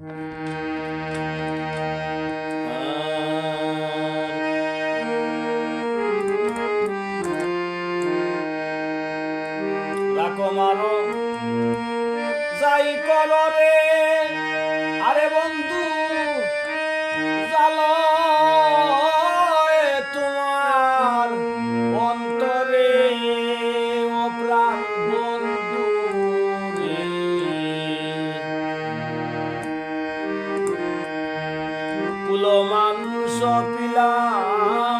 Música কুলো মাংস পিলাম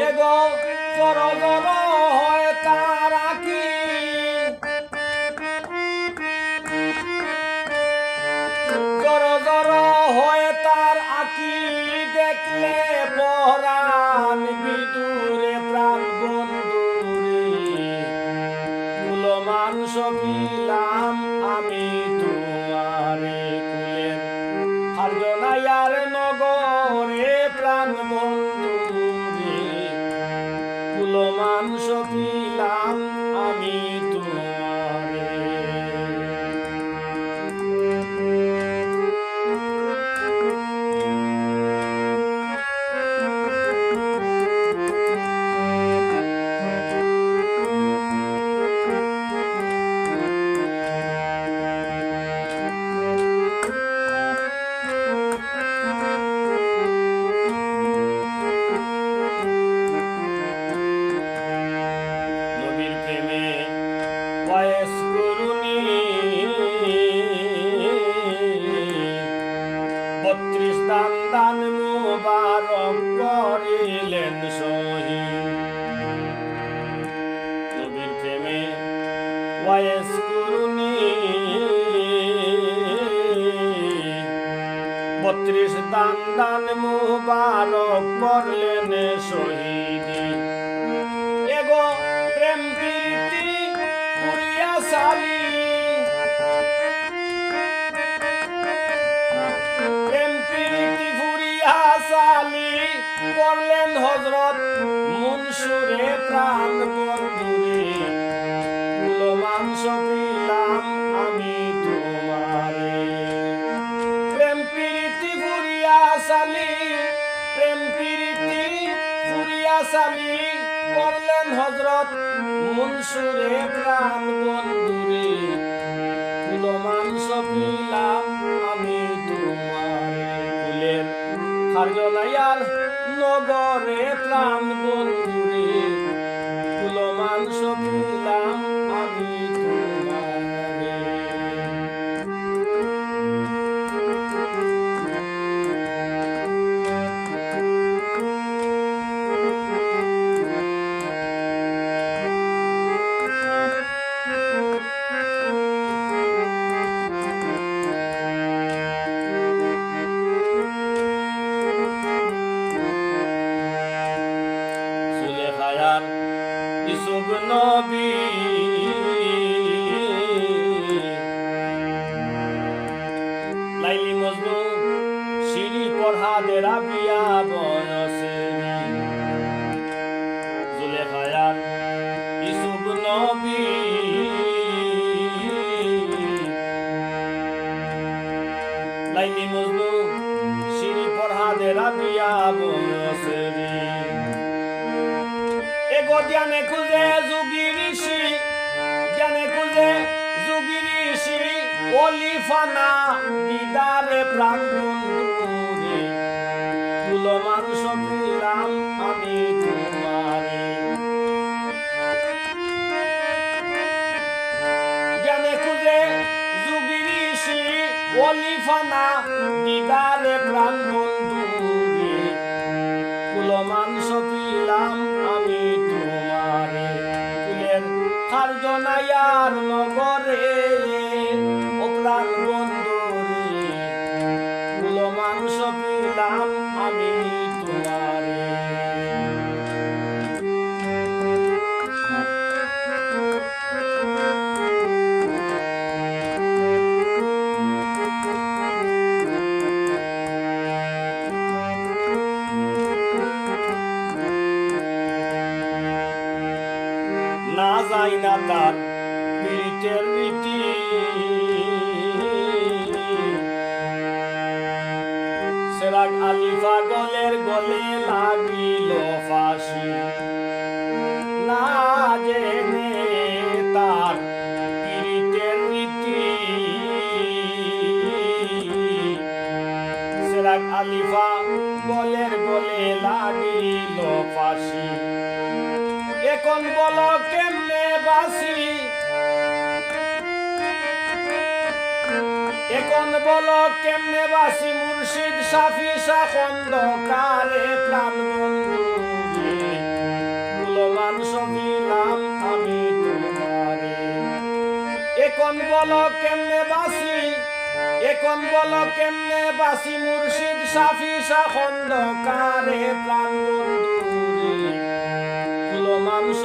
এগো জর জর হয় তারা কি? জর জর হয় তার আকি দেখলে পরাণ বিদুরে, প্রাণ বন্ধুরে। কুল মাংস কুল বয়স করুনি বত্রিশ দান দান মুবারক করিলেন সহি নবীর প্রেমে বয়স করুনি বত্রিশ দান দান মুবারক করলেন শহীদি। মাংস পিলাম আমি তোমারে। প্রেম প্রীতি পুরিয়া সালি প্রেম প্রীতি পুরিয়া সালি করলেন হজরত মুনসুরে প্রাণ বন্ধুরে কুল মাংস আমি নগরে প্রাণ বন্ধুরে পরহাদের বিয়া বয়সেরি জুলেখায়ার ইসুব নবী। লাইলি মজনু সিঁড়ি পরহাদের বিয়া বয়সেরি এগো জ্ঞানে খুঁজে যুগি ঋষি, জ্ঞানে খুঁজে যুগি ঋষি অলিফানা দিদারে প্রাণ অলিফানা দিদারে প্রাণ বন্ধুরে কুলো মাংস পিলাম আমি তোমারে। কুলের কার্য নাইয়ার নগরে সেরাক আলিফা গলের গলে লাগিল ফাঁসি। না জেনে তার পীড়িতের রীতি। সেরাক আলিফা গলের গলে লাগিল ফাঁসি। এখন বলো কেমনে বাসি? এখন বলো কেমনে বাসি মুর্শিদ সাফি খন্দকারে প্রাণ বন্ধু কুলমান সবিলাম আমি তোমারে। এখন বলো কেমনে বাসি? এখন বলো কেমনে বাসি মুর্শিদ সাফি খন্দকারে প্রাণ বন্ধু কুলো মাংস